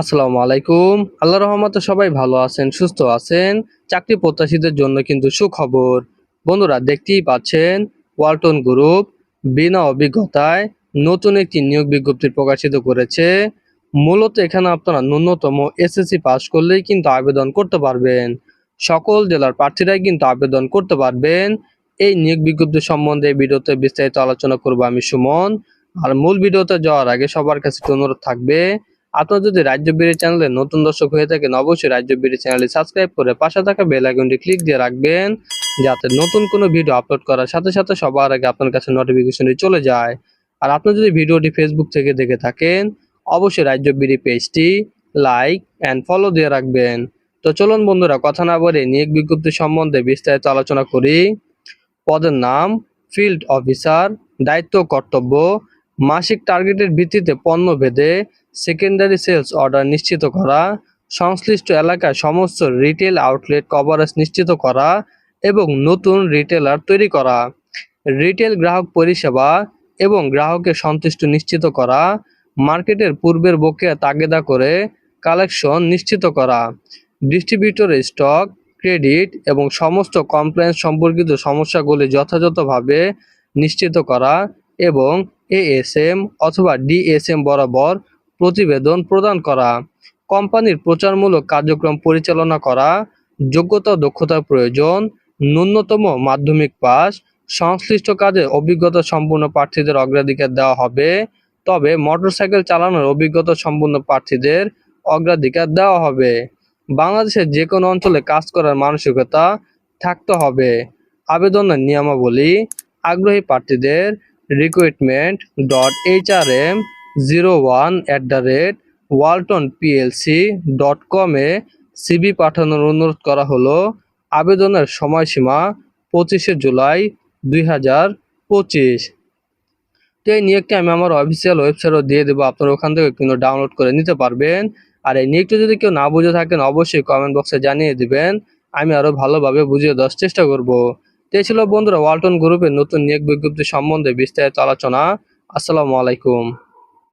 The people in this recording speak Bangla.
আসসালামু আলাইকুম। আল্লাহ রহমতে সবাই ভালো আছেন, সুস্থ আছেন। চাকরি প্রত্যাশীদের জন্য কিন্তু সুখবর। বন্ধুরা, দেখতেই পাচ্ছেন ওয়ালটন গ্রুপ বিনা অভিজ্ঞতায় নতুন একটি নিয়োগ বিজ্ঞপ্তি প্রকাশিত করেছে। মূলত এখানে আপনারা ন্যূনতম এসএসসি পাস করলেই কিন্তু আবেদন করতে পারবেন। সকল জেলার প্রার্থীরাই কিন্তু আবেদন করতে পারবেন। এই নিয়োগ বিজ্ঞপ্তি সম্বন্ধে ভিডিওতে বিস্তারিত আলোচনা করব আমি সুমন। আর মূল ভিডিওতে যাওয়ার আগে সবার কাছে অনুরোধ থাকবে আপনার যদি রাজ্য বিড়ি চ্যানেলে নতুন দর্শক হয়ে থাকেন, অবশ্যই রাজ্য বিড়ি চ্যানেলটি সাবস্ক্রাইব করে পাশে থাকা বেল আইকনটি ক্লিক দিয়ে রাখবেন, যাতে নতুন কোনো ভিডিও আপলোড করার সাথে সাথে সবার আগে আপনার কাছে নোটিফিকেশনটি চলে যায়। আর আপনি যদি ভিডিওটি ফেসবুক থেকে দেখে থাকেন, অবশ্যই রাজ্য বিড়ি পেজটি লাইক অ্যান্ড ফলো দিয়ে রাখবেন। তো চলুন বন্ধুরা, কথা না বলে নিয়োগ বিজ্ঞপ্তি সম্বন্ধে বিস্তারিত আলোচনা করি। পদের নাম ফিল্ড অফিসার দায়িত্ব, কর্তব্য মাসিক টার্গেটের ভিত্তিতে পণ্য ভেদে সেকেন্ডারি সেলস অর্ডার নিশ্চিত করা, সংশ্লিষ্ট এলাকায় সমস্ত রিটেল আউটলেট কভারেজ নিশ্চিত করা এবং নতুন রিটেলার তৈরি করা রিটেল গ্রাহক পরিষেবা এবং গ্রাহকের সন্তুষ্ট নিশ্চিত করা, মার্কেটের পূর্বের বকেয়া তাগেদা করে কালেকশন নিশ্চিত করা ডিস্ট্রিবিউটরের স্টক ক্রেডিট এবং সমস্ত কমপ্লেন্স সম্পর্কিত সমস্যাগুলি যথাযথভাবে নিশ্চিত করা এবং এএসএম অথবা ডিএসএম বরাবর প্রতিবেদন প্রদান করা। কোম্পানির প্রচারমূলক কার্যক্রম পরিচালনা করা। যোগ্যতা দক্ষতার প্রয়োজন, ন্যূনতম মাধ্যমিক পাস, সংশ্লিষ্ট কাজে অভিজ্ঞতা সম্পন্ন প্রার্থীদের অগ্রাধিকার দেওয়া হবে। তবে মোটরসাইকেল চালানোর অভিজ্ঞতা সম্পন্ন প্রার্থীদের অগ্রাধিকার দেওয়া হবে। বাংলাদেশের যে কোনো অঞ্চলে কাজ করার মানসিকতা থাকতে হবে। আবেদনের নিয়মাবলী, আগ্রহী প্রার্থীদের recruitment dot H R M zero one at the rate Walton PLC dot কমে সিবি পাঠানোর অনুরোধ করা হলো। আবেদনের সময়সীমা পঁচিশে জুলাই দুই হাজার পঁচিশ। তো এই নিয়োগটি আমি আমার অফিসিয়াল ওয়েবসাইটও দিয়ে দেবো। আপনারা ওখান থেকে কিন্তু ডাউনলোড করে নিতে পারবেন। আর এই নিয়োগটি যদি কেউ না বুঝে থাকেন, অবশ্যই কমেন্ট বক্সে জানিয়ে দিবেন। আমি আরও ভালোভাবে বুঝিয়ে দেওয়ার চেষ্টা করব। তো এই ছিল বন্ধুরা ওয়ালটন গ্রুপের নতুন নিয়োগ বিজ্ঞপ্তি সম্বন্ধে বিস্তারিত আলোচনা। আসসালামু আলাইকুম।